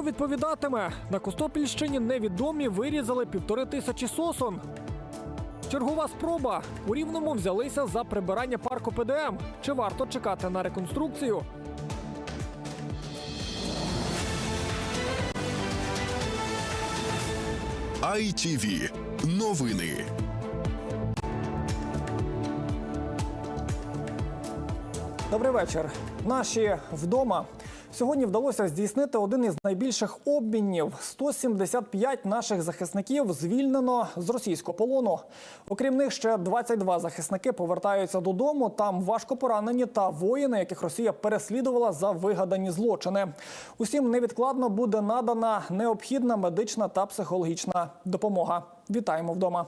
Хто відповідатиме? На Костопільщині невідомі вирізали півтори тисячі сосон. Чергова спроба. У рівному взялися за прибирання парку ПДМ. Чи варто чекати на реконструкцію? ITV. Новини. Добрий вечір. Наші вдома. Сьогодні вдалося здійснити один із найбільших обмінів. 175 наших захисників звільнено з російського полону. Окрім них, ще 22 захисники повертаються додому. Там важко поранені та воїни, яких Росія переслідувала за вигадані злочини. Усім невідкладно буде надана необхідна медична та психологічна допомога. Вітаємо вдома.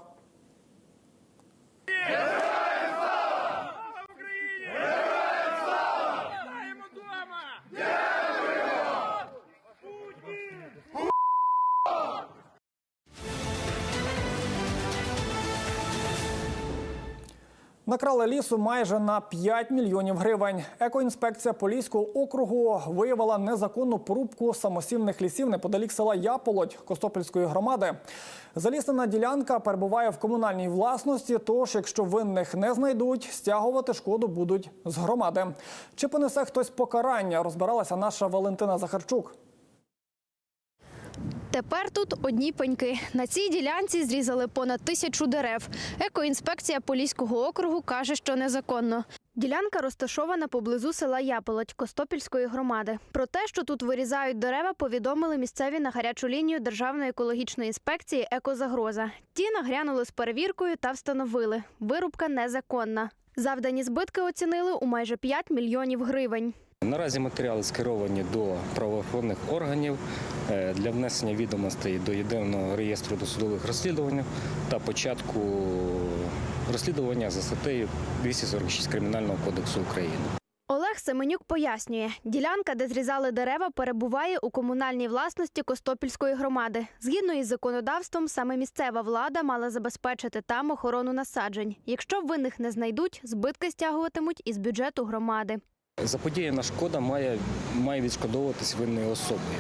Накрали лісу майже на 5 мільйонів гривень. Екоінспекція Поліського округу виявила незаконну порубку самосівних лісів неподалік села Яполодь Костопільської громади. Заліснена ділянка перебуває в комунальній власності. Тож, якщо винних не знайдуть, стягувати шкоду будуть з громади. Чи понесе хтось покарання? Розбиралася наша Валентина Захарчук. Тепер тут одні пеньки. На цій ділянці зрізали понад тисячу дерев. Екоінспекція Поліського округу каже, що незаконно. Ділянка розташована поблизу села Яполоть Костопільської громади. Про те, що тут вирізають дерева, повідомили місцеві на гарячу лінію Державної екологічної інспекції Екозагроза. Ті наглянули з перевіркою та встановили – вирубка незаконна. Завдані збитки оцінили у майже 5 мільйонів гривень. Наразі матеріали скеровані до правоохоронних органів е, для внесення відомостей до єдиного реєстру досудових розслідувань та початку розслідування за статтею 246 Кримінального кодексу України. Олег Семенюк пояснює, ділянка, де зрізали дерева, перебуває у комунальній власності Костопільської громади. Згідно із законодавством, саме місцева влада мала забезпечити там охорону насаджень. Якщо винних не знайдуть, збитки стягуватимуть із бюджету громади. Заподіяна шкода має, має відшкодовуватись винною особою.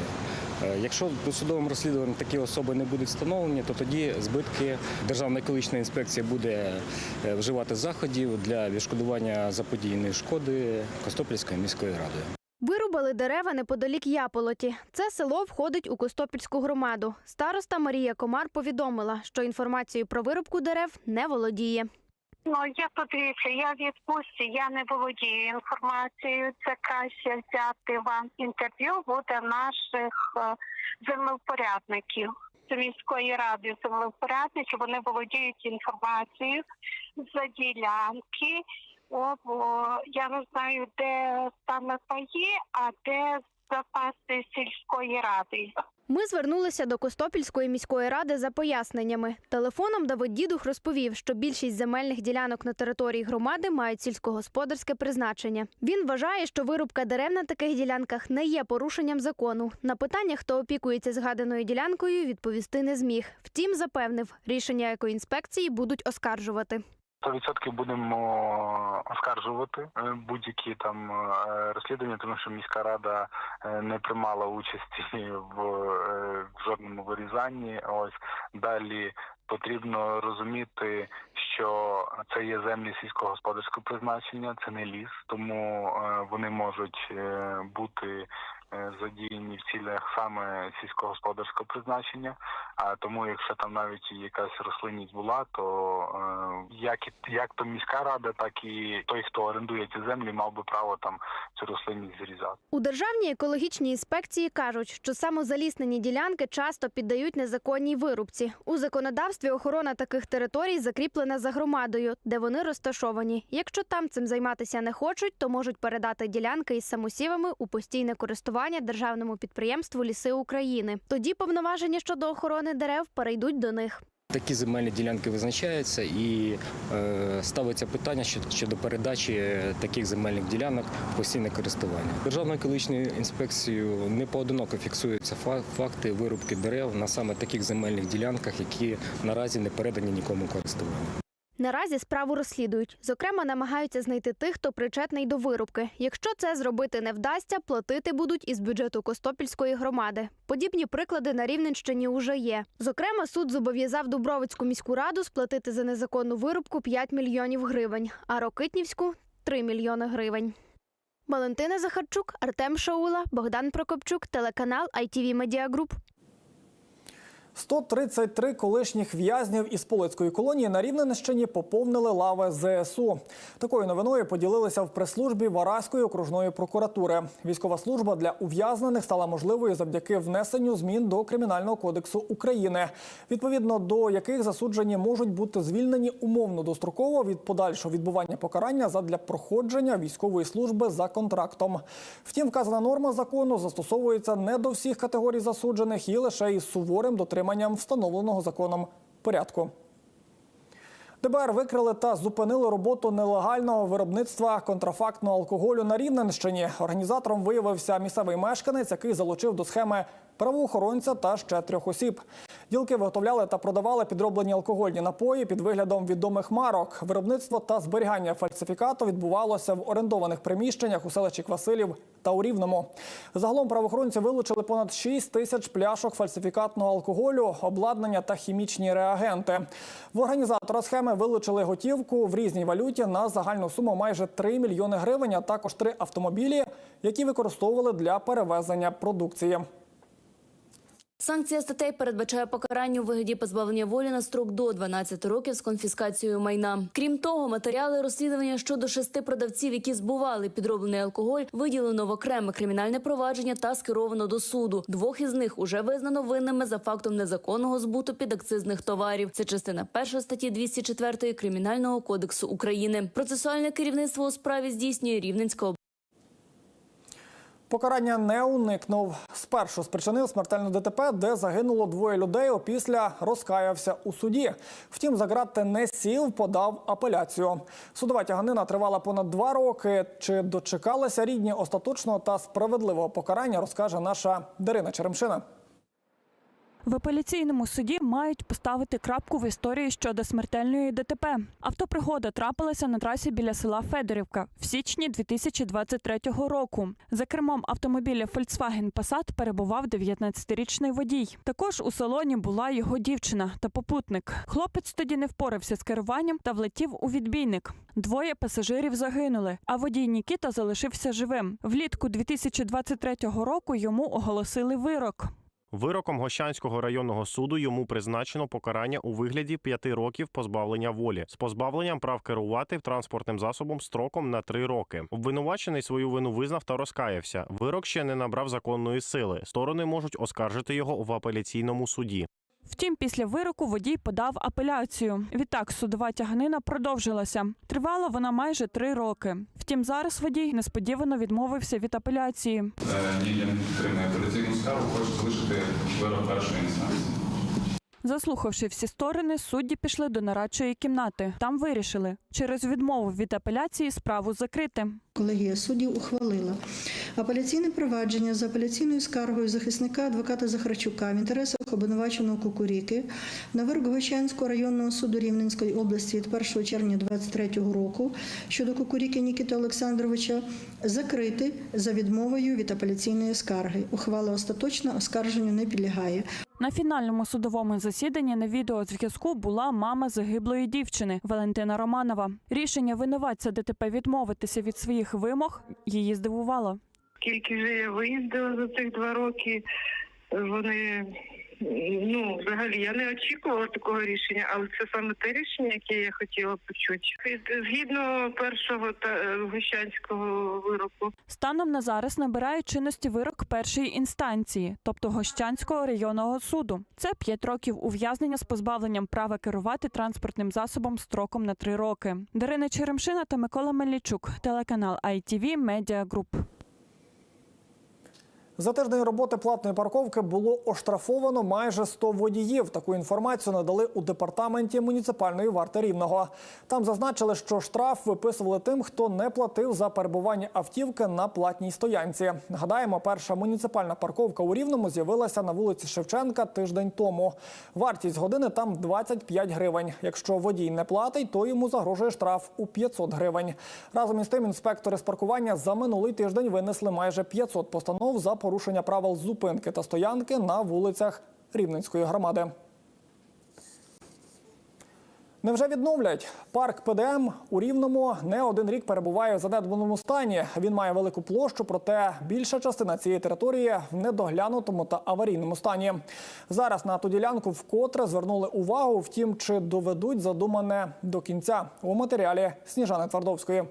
Е, Якщо досудовим розслідуванням такі особи не будуть встановлені, то тоді збитки Державна екологічна інспекція буде е, вживати заходів для відшкодування заподіяної шкоди Костопільською міською радою. Вирубали дерева неподалік Яполоті. Це село входить у Костопільську громаду. Староста Марія Комар повідомила, що інформацією про вирубку дерев не володіє. Ну, я подивіться, я в відпустці, я не володію інформацією. Це краще взяти вам інтерв'ю буде наших е, землевпорядників. Міської ради землевпорядників вони володіють інформацією за ділянки. О, я не знаю, де саме паї, а де запаси сільської ради. Ми звернулися до Костопільської міської ради за поясненнями. Телефоном Давид Дідух розповів, що більшість земельних ділянок на території громади мають сільськогосподарське призначення. Він вважає, що вирубка дерев на таких ділянках не є порушенням закону. На питання, хто опікується згаданою ділянкою, відповісти не зміг. Втім, запевнив, рішення екоінспекції будуть оскаржувати. 100% будемо оскаржувати е, будь-які там е, розслідування, тому що міська рада е, не приймала участі в, е, в жодному вирізанні. Ось далі потрібно розуміти, що це є землі сільськогосподарського призначення, це не ліс, тому е, вони можуть е, бути е, задіяні в цілях саме сільськогосподарського призначення. А тому, якщо там навіть якась рослинність була, то е, як і як то міська рада, так і той, хто орендує ці землі, мав би право там цю рослинність зрізати. У Державній екологічній інспекції кажуть, що самозаліснені ділянки часто піддають незаконній вирубці. У законодавстві охорона таких територій закріплена за громадою, де вони розташовані. Якщо там цим займатися не хочуть, то можуть передати ділянки із самосівами у постійне користування державному підприємству Ліси України. Тоді повноваження щодо охорони дерев перейдуть до них. Такі земельні ділянки визначаються і е, ставиться питання щодо, передачі е, таких земельних ділянок в постійне користування. Державною екологічною інспекцією не поодиноко фіксуються фа- факти вирубки дерев на саме таких земельних ділянках, які наразі не передані нікому користуванню. Наразі справу розслідують. Зокрема, намагаються знайти тих, хто причетний до вирубки. Якщо це зробити не вдасться, платити будуть із бюджету Костопільської громади. Подібні приклади на Рівненщині уже є. Зокрема, суд зобов'язав Дубровицьку міську раду сплатити за незаконну вирубку 5 мільйонів гривень, а Рокитнівську 3 мільйони гривень. Валентина Захарчук, Артем Шаула, Богдан Прокопчук, телеканал ITV Media Group. 133 колишніх в'язнів із Полицької колонії на Рівненщині поповнили лави ЗСУ. Такою новиною поділилися в прес-службі Вараської окружної прокуратури. Військова служба для ув'язнених стала можливою завдяки внесенню змін до Кримінального кодексу України, відповідно до яких засуджені можуть бути звільнені умовно достроково від подальшого відбування покарання задля проходження військової служби за контрактом. Втім, вказана норма закону застосовується не до всіх категорій засуджених і лише із суворим дотриманням встановленого законом порядку. ДБР викрили та зупинили роботу нелегального виробництва контрафактного алкоголю на Рівненщині. Організатором виявився місцевий мешканець, який залучив до схеми правоохоронця та ще трьох осіб. Ділки виготовляли та продавали підроблені алкогольні напої під виглядом відомих марок. Виробництво та зберігання фальсифікату відбувалося в орендованих приміщеннях у селищі Квасилів та у Рівному. Загалом правоохоронці вилучили понад 6 тисяч пляшок фальсифікатного алкоголю, обладнання та хімічні реагенти. В організатора схеми вилучили готівку в різній валюті на загальну суму майже 3 мільйони гривень, а також три автомобілі, які використовували для перевезення продукції. Санкція статей передбачає покарання у вигляді позбавлення волі на строк до 12 років з конфіскацією майна. Крім того, матеріали розслідування щодо шести продавців, які збували підроблений алкоголь, виділено в окреме кримінальне провадження та скеровано до суду. Двох із них уже визнано винними за фактом незаконного збуту підакцизних товарів. Це частина першої статті 204 кримінального кодексу України. Процесуальне керівництво у справі здійснює Рівненська Покарання не уникнув. Спершу спричинив смертельне ДТП, де загинуло двоє людей. Опісля розкаявся у суді. Втім, за грати не сів, подав апеляцію. Судова тяганина тривала понад два роки. Чи дочекалися рідні остаточного та справедливого покарання, розкаже наша Дарина Черемшина. В апеляційному суді мають поставити крапку в історії щодо смертельної ДТП. Автопригода трапилася на трасі біля села Федорівка в січні 2023 року. За кермом автомобіля Volkswagen Passat перебував 19-річний водій. Також у салоні була його дівчина та попутник. Хлопець тоді не впорався з керуванням та влетів у відбійник. Двоє пасажирів загинули, а водій Нікіта залишився живим. Влітку 2023 року йому оголосили вирок. Вироком Гощанського районного суду йому призначено покарання у вигляді п'яти років позбавлення волі з позбавленням прав керувати транспортним засобом строком на три роки. Обвинувачений свою вину визнав та розкаявся. Вирок ще не набрав законної сили. Сторони можуть оскаржити його в апеляційному суді. Втім, після вироку водій подав апеляцію. Відтак судова тяганина продовжилася. Тривала вона майже три роки. Втім, зараз водій несподівано відмовився від апеляції. Ніля не підтримую апеляційну скаргу, хочу залишити вирок першої інстанції. Заслухавши всі сторони, судді пішли до нарадчої кімнати. Там вирішили, через відмову від апеляції справу закрити. Колегія суддів ухвалила апеляційне провадження за апеляційною скаргою захисника адвоката Захарчука в інтересах обвинуваченого Кукуріки на вирок Гощанського районного суду Рівненської області від 1 червня 2023 року щодо Кукуріки Нікіти Олександровича закрити за відмовою від апеляційної скарги. Ухвала остаточна оскарженню не підлягає. На фінальному судовому засіданні на відеозв'язку була мама загиблої дівчини Валентина Романова. Рішення винуватця ДТП відмовитися від своїх вимог її здивувало. Скільки вже я виїздила за цих два роки, вони ну взагалі я не очікувала такого рішення, але це саме те рішення, яке я хотіла почути. Згідно першого та е, гощанського вироку. Станом на зараз набирає чинності вирок першої інстанції, тобто Гощанського районного суду. Це 5 років ув'язнення з позбавленням права керувати транспортним засобом строком на 3 роки. Дарина Черемшина та Микола Мельничук, телеканал ITV Media Group. За тиждень роботи платної парковки було оштрафовано майже 100 водіїв. Таку інформацію надали у департаменті муніципальної варти рівного. Там зазначили, що штраф виписували тим, хто не платив за перебування автівки на платній стоянці. Нагадаємо, перша муніципальна парковка у рівному з'явилася на вулиці Шевченка тиждень тому. Вартість години там 25 гривень. Якщо водій не платить, то йому загрожує штраф у 500 гривень. Разом із тим, інспектори з паркування за минулий тиждень винесли майже 500 постанов за порушення правил зупинки та стоянки на вулицях Рівненської громади. Невже відновлять парк ПДМ у Рівному не один рік перебуває в занедбаному стані. Він має велику площу, проте більша частина цієї території в недоглянутому та аварійному стані. Зараз на ту ділянку вкотре звернули увагу. Втім, чи доведуть задумане до кінця у матеріалі Сніжани Твардовської.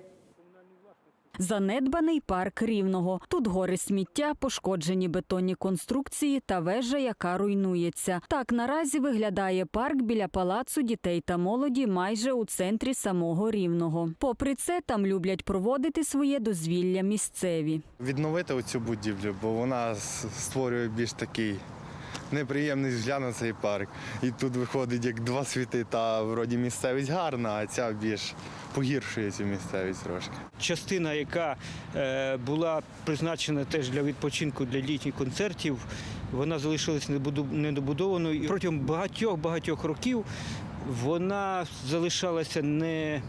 Занедбаний парк рівного. Тут гори сміття, пошкоджені бетонні конструкції та вежа, яка руйнується. Так наразі виглядає парк біля палацу дітей та молоді майже у центрі самого рівного. Попри це, там люблять проводити своє дозвілля місцеві. Відновити оцю будівлю, бо вона створює більш такий неприємний взгляд на цей парк. І тут виходить як два світи, та вроді місцевість гарна, а ця більш погіршує цю місцевість трошки. частина, яка е, була призначена теж для відпочинку для літніх концертів, вона залишилась недобудованою. І Протягом багатьох багатьох років вона залишалася не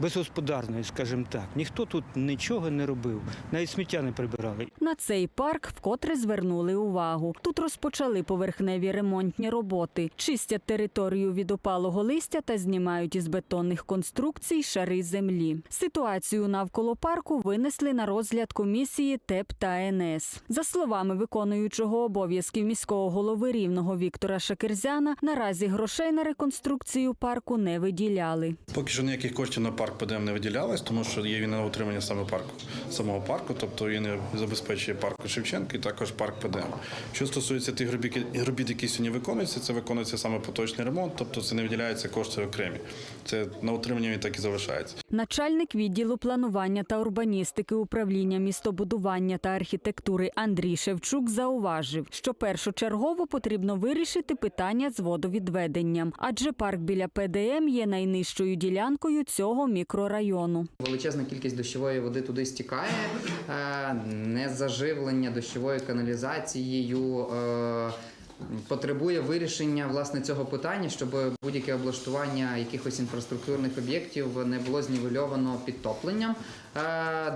безгосподарною, скажімо так. Ніхто тут нічого не робив, навіть сміття не прибирали. На цей парк вкотре звернули увагу. Тут розпочали поверхневі ремонтні роботи, чистять територію від опалого листя та знімають із бетонних конструкцій шари землі. Ситуацію навколо парку винесли на розгляд комісії ТЕП та НС. За словами виконуючого обов'язків міського голови рівного Віктора Шакерзяна, наразі грошей на реконструкцію парку не виділяли. Поки що ніяких коштів на парк ПДМ не виділялось, тому що є він на утримання саме парку самого парку, тобто він забезпечує парку Шевченка і також парк ПДМ. Що стосується тих робіт, які сьогодні виконуються, це виконується саме поточний ремонт, тобто це не виділяються кошти окремі. Це на утримання він так і залишається. Начальник відділу планування та урбаністики управління містобудування та архітектури Андрій Шевчук зауважив, що першочергово потрібно вирішити питання з водовідведенням, адже парк біля ПДМ є найнижчою ділянкою цього мікрорайону. Величезна кількість дощової води туди стікає, не незаживлення дощовою каналізацією. Потребує вирішення власне цього питання, щоб будь-яке облаштування якихось інфраструктурних об'єктів не було знівельовано підтопленням.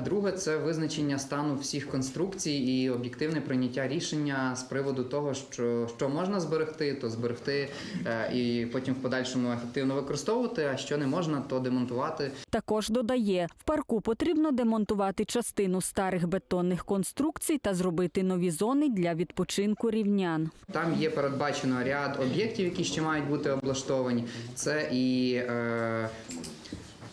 Друге це визначення стану всіх конструкцій і об'єктивне прийняття рішення з приводу того, що, що можна зберегти, то зберегти е, і потім в подальшому ефективно використовувати, а що не можна, то демонтувати. Також додає, в парку потрібно демонтувати частину старих бетонних конструкцій та зробити нові зони для відпочинку рівнян. Там є передбачено ряд об'єктів, які ще мають бути облаштовані. Це і е,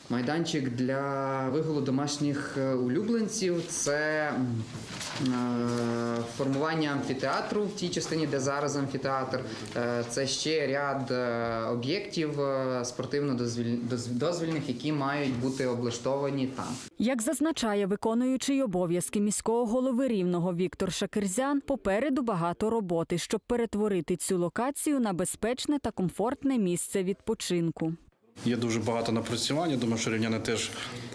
майданчик для вигулу домашніх е, улюбленців, це е, формування амфітеатру в тій частині, де зараз амфітеатр. Е, це ще ряд об'єктів спортивно-дозвільних, які мають бути облаштовані там. Як зазначає виконуючий обов'язки міського голови рівного Віктор Шакерзян, попереду багато роботи, щоб перетворити цю локацію на безпечне та комфортне місце відпочинку. Є дуже багато напрацювань. Я думаю, що рівняни теж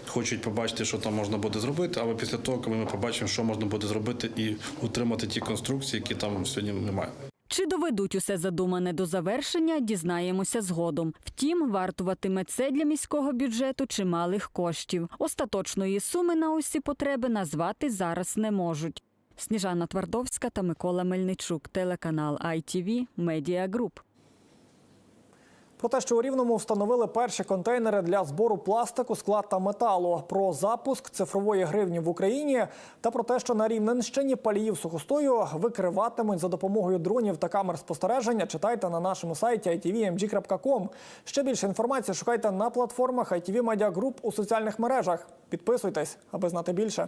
хочуть побачити, що там можна буде зробити. Але після того, коли ми побачимо, що можна буде зробити, і утримати ті конструкції, які там сьогодні немає. Чи доведуть усе задумане до завершення, дізнаємося згодом. Втім, вартуватиме це для міського бюджету чималих коштів. Остаточної суми на усі потреби назвати зараз не можуть. Сніжана Твардовська та Микола Мельничук, телеканал ITV Media Group. Про те, що у Рівному встановили перші контейнери для збору пластику, скла та металу, про запуск цифрової гривні в Україні та про те, що на Рівненщині паліїв сухостою викриватимуть за допомогою дронів та камер спостереження. Читайте на нашому сайті itvmg.com. Ще більше інформації шукайте на платформах ITV Media Group у соціальних мережах. Підписуйтесь, аби знати більше.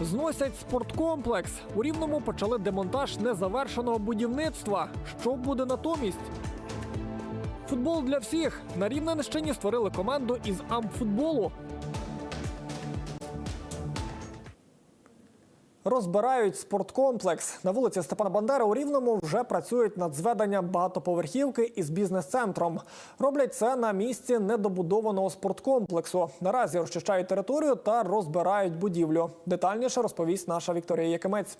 Зносять спорткомплекс. У рівному почали демонтаж незавершеного будівництва. Що буде натомість? Футбол для всіх. На Рівненщині створили команду із амфутболу. Розбирають спорткомплекс. На вулиці Степана Бандера у Рівному вже працюють над зведенням багатоповерхівки із бізнес-центром. Роблять це на місці недобудованого спорткомплексу. Наразі розчищають територію та розбирають будівлю. Детальніше розповість наша Вікторія Якимець.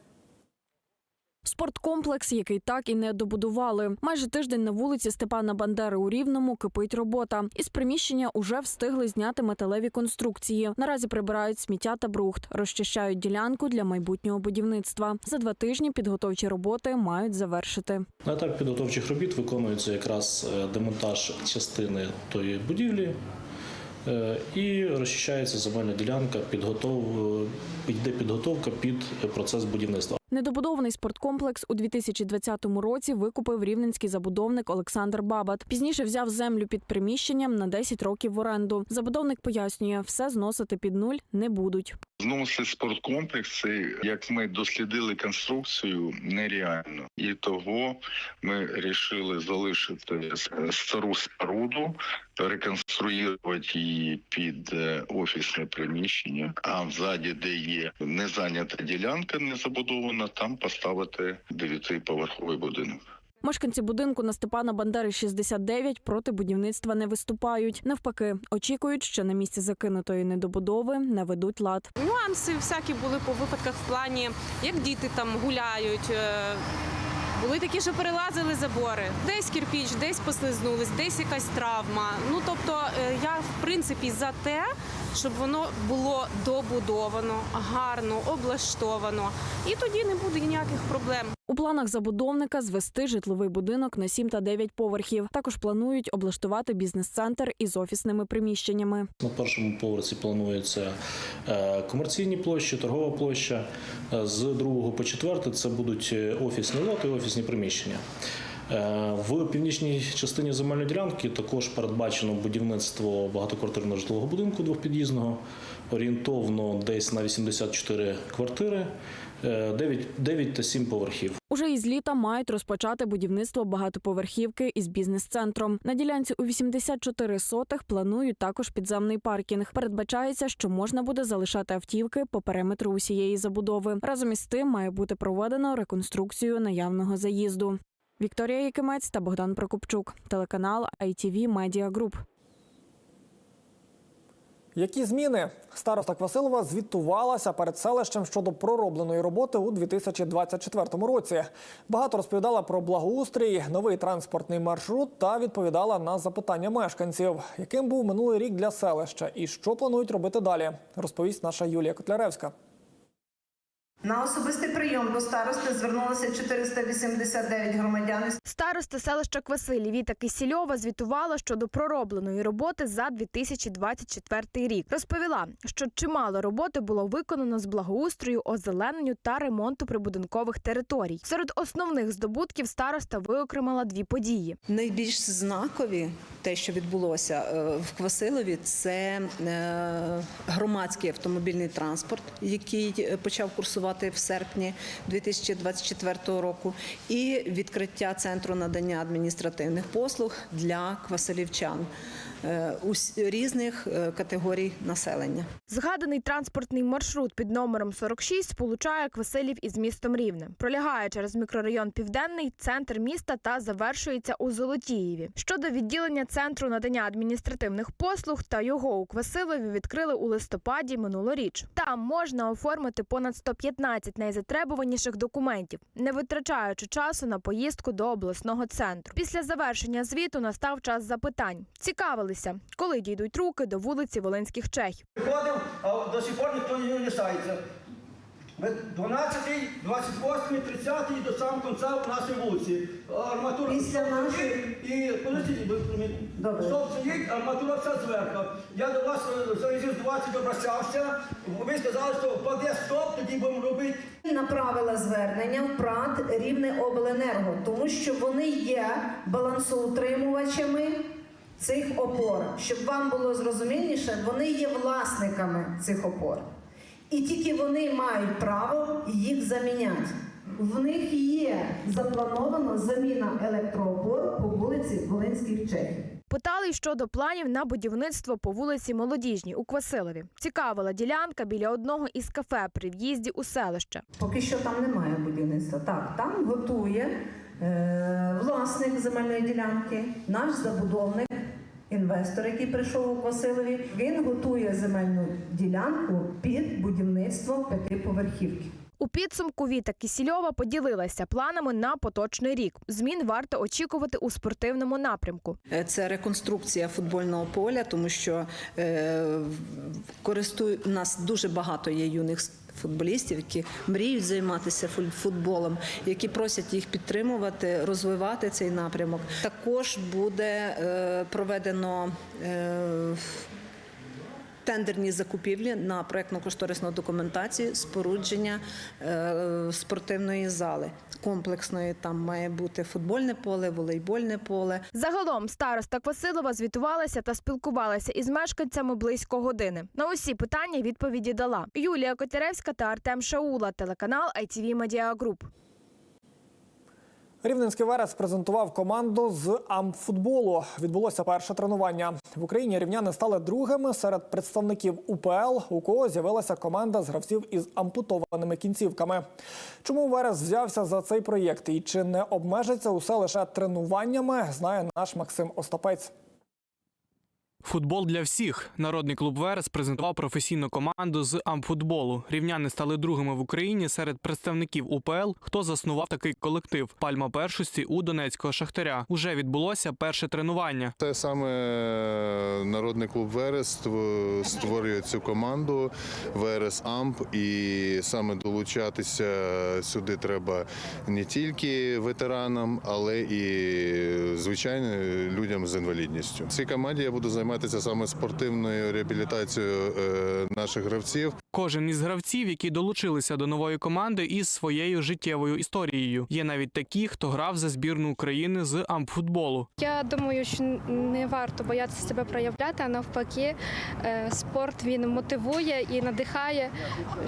Спорткомплекс, який так і не добудували. Майже тиждень на вулиці Степана Бандери у Рівному кипить робота. Із приміщення уже встигли зняти металеві конструкції. Наразі прибирають сміття та брухт, розчищають ділянку для майбутнього будівництва. За два тижні підготовчі роботи мають завершити. На етапі підготовчих робіт виконується якраз е, демонтаж частини тої будівлі е, і розчищається земельна ділянка, підготов... е, йде підготовка під процес будівництва. Недобудований спорткомплекс у 2020 році викупив рівненський забудовник Олександр Бабат. Пізніше взяв землю під приміщенням на 10 років в оренду. Забудовник пояснює, все зносити під нуль не будуть. Зносити спорткомплекси, як ми дослідили конструкцію, нереально. І того ми вирішили залишити стару споруду, реконструювати її під е, офісне приміщення. А взаді, де є незайнята ділянка, не забудована, там поставити дев'ятиповерховий будинок. Мешканці будинку на Степана Бандери 69 проти будівництва не виступають. Навпаки, очікують, що на місці закинутої недобудови наведуть лад. Нюанси всякі були по випадках в плані, як діти там гуляють. е, Були такі, що перелазили забори. Десь кирпіч, десь послизнулись, десь якась травма. Ну тобто е, я в принципі за те, щоб воно було добудовано, гарно, облаштовано, і тоді не буде ніяких проблем. У планах забудовника звести житловий будинок на 7 та 9 поверхів. Також планують облаштувати бізнес-центр із офісними приміщеннями. На першому поверсі планується е, комерційні площі, торгова площа. Е, З другого по четвертий це будуть е, офісні лоти, офісні приміщення. Е, В північній частині земельної ділянки також передбачено будівництво багатоквартирного житлового будинку двохпід'їзного, орієнтовно десь на 84 квартири, е, 9, 9 та 7 поверхів. Уже із літа мають розпочати будівництво багатоповерхівки із бізнес-центром. На ділянці у 84 сотих планують також підземний паркінг. Передбачається, що можна буде залишати автівки по периметру усієї забудови. Разом із тим має бути проведено реконструкцію наявного заїзду. Вікторія Якимець та Богдан Прокопчук, телеканал ITV Media Group. Які зміни? Староста Квасилова звітувалася перед селищем щодо проробленої роботи у 2024 році. Багато розповідала про благоустрій, новий транспортний маршрут та відповідала на запитання мешканців, яким був минулий рік для селища і що планують робити далі. Розповість наша Юлія Котляревська. На особистий прийом до старости звернулося 489 громадян. Староста селища Квасилі Віта Кисільова звітувала щодо проробленої роботи за 2024 рік. Розповіла, що чимало роботи було виконано з благоустрою, озелененню та ремонту прибудинкових територій. Серед основних здобутків староста виокремила дві події. Найбільш знакові те, що відбулося е, в Квасилові, це е, громадський автомобільний транспорт, який е, почав курсувати в серпні 2024 року, і відкриття центру надання адміністративних послуг для квасилівчан різних е, категорій населення. Згаданий транспортний маршрут під номером 46 сполучає Квасилів із містом Рівне. Пролягає через мікрорайон Південний, центр міста та завершується у Золотіїві. Щодо відділення центру надання адміністративних послуг та його у Квасилові відкрили у листопаді минулоріч. Там можна оформити понад 115 найзатребуваніших документів, не витрачаючи часу на поїздку до обласного центру. Після завершення звіту настав час запитань. Цікавилися, коли дійдуть руки до вулиці Волинських Чехів. Ходив, а до сих пор ніхто не лишається. 12, 28, 30 і до самого кінця у нас і вулиці. Арматура Після нашої- і стоп стоїть, арматура вся зверху. Я до вас е, за реєстрацію обращався. Ви сказали, що впаде стоп, тоді будемо робити. направила звернення в ПРАТ Рівне обленерго, тому що вони є балансоутримувачами цих опор. Щоб вам було зрозуміліше, вони є власниками цих опор. І тільки вони мають право їх заміняти. В них є запланована заміна електроопор по вулиці Волинських Чехів. Питали щодо планів на будівництво по вулиці Молодіжній у Квасилові. Цікавила ділянка біля одного із кафе при в'їзді у селище. Поки що там немає будівництва. Так, там готує власник земельної ділянки, наш забудовник, інвестор, який прийшов у Василові. Він готує земельну ділянку під будівництво п'ятиповерхівки. У підсумку Віта Кісільова поділилася планами на поточний рік. Змін варто очікувати у спортивному напрямку. Е, Це реконструкція футбольного поля, тому що е, користую у нас дуже багато є юних футболістів, які мріють займатися футболом, які просять їх підтримувати, розвивати цей напрямок. Також буде е, проведено. Тендерні закупівлі на проєктно-кошторисну документацію спорудження е, спортивної зали комплексної. Там має бути футбольне поле, волейбольне поле. Загалом староста Квасилова звітувалася та спілкувалася із мешканцями близько години. На усі питання відповіді дала Юлія Котляревська та Артем Шаула, телеканал ITV Media Group. Рівненський Верес презентував команду з амфутболу. Відбулося перше тренування. В Україні рівняни стали другими серед представників УПЛ, у кого з'явилася команда з гравців із ампутованими кінцівками. Чому Верес взявся за цей проєкт і чи не обмежиться усе лише тренуваннями, знає наш Максим Остапець. Футбол для всіх. Народний клуб Верес презентував професійну команду з амфутболу. Рівняни стали другими в Україні серед представників УПЛ, хто заснував такий колектив. Пальма першості у Донецького шахтаря. Уже відбулося перше тренування. Те саме народний клуб Верес створює цю команду Верес Амп, і саме долучатися сюди треба не тільки ветеранам, але і звичайно людям з інвалідністю. Цій команді я буду займатися саме спортивною реабілітацією е, наших гравців. Кожен із гравців, які долучилися до нової команди із своєю життєвою історією. Є навіть такі, хто грав за збірну України з амфутболу. Я думаю, що не варто боятися себе проявляти, а навпаки, е, спорт він мотивує і надихає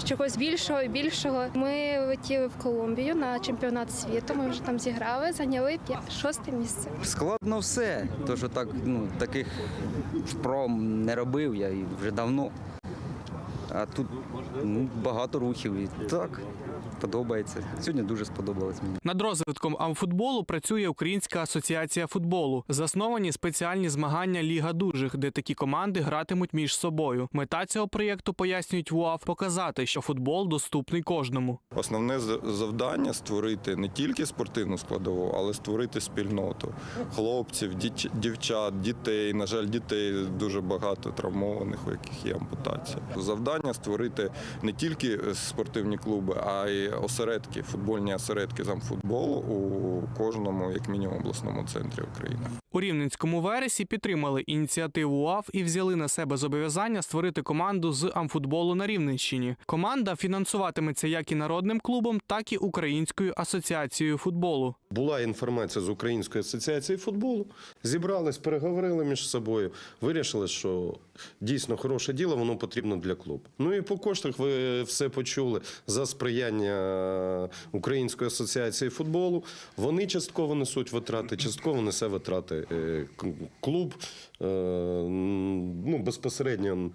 чогось більшого і більшого. Ми летіли в Колумбію на чемпіонат світу. Ми вже там зіграли, зайняли шосте місце. Складно все, то що так, ну, таких вправ не робив я і вже давно. А тут ну, багато рухів і так, подобається. Сьогодні дуже сподобалось мені. Над розвитком амфутболу працює Українська асоціація футболу. Засновані спеціальні змагання Ліга дужих, де такі команди гратимуть між собою. Мета цього проєкту пояснюють в УАФ показати, що футбол доступний кожному. Основне завдання створити не тільки спортивну складову, але створити спільноту хлопців, дівчат, дітей. На жаль, дітей дуже багато травмованих, у яких є ампутація. Завдання створити не тільки спортивні клуби, а й осередки, футбольні осередки з амфутболу у кожному, як мінімум, обласному центрі України. У Рівненському вересі підтримали ініціативу УАФ і взяли на себе зобов'язання створити команду з амфутболу на Рівненщині. Команда фінансуватиметься як і народним клубом, так і Українською асоціацією футболу. Була інформація з Української асоціації футболу. Зібрались, переговорили між собою, вирішили, що дійсно хороше діло, воно потрібно для клубу. Ну і по коштах ви все почули за сприяння Української асоціації футболу. Вони частково несуть витрати, частково несе витрати е, клуб. Е, Ну, безпосередньо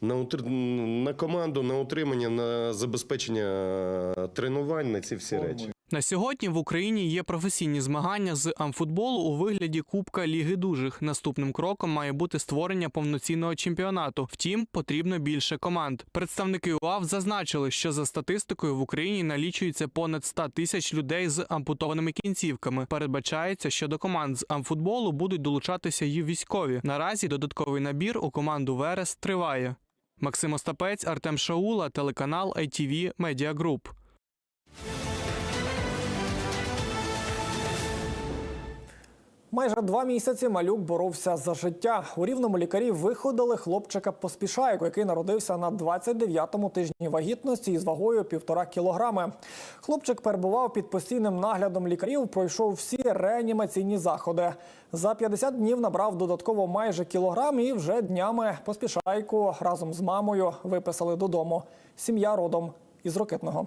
на, утр- на команду, на утримання, на забезпечення тренувань на ці всі речі. На сьогодні в Україні є професійні змагання з амфутболу у вигляді Кубка Ліги дужих. Наступним кроком має бути створення повноцінного чемпіонату. Втім, потрібно більше команд. Представники УАВ зазначили, що за статистикою в Україні налічується понад 100 тисяч людей з ампутованими кінцівками. Передбачається, що до команд з амфутболу будуть долучатися й військові. Наразі додатковий набір у команду Верес триває. Максим Остапець, Артем Шаула, телеканал ITV Media Group. Майже два місяці малюк боровся за життя. У рівному лікарі виходили хлопчика поспішайку, який народився на 29-му тижні вагітності із вагою півтора кілограми. Хлопчик перебував під постійним наглядом лікарів, пройшов всі реанімаційні заходи. За 50 днів набрав додатково майже кілограм і вже днями поспішайку разом з мамою виписали додому. Сім'я родом із Рокитного.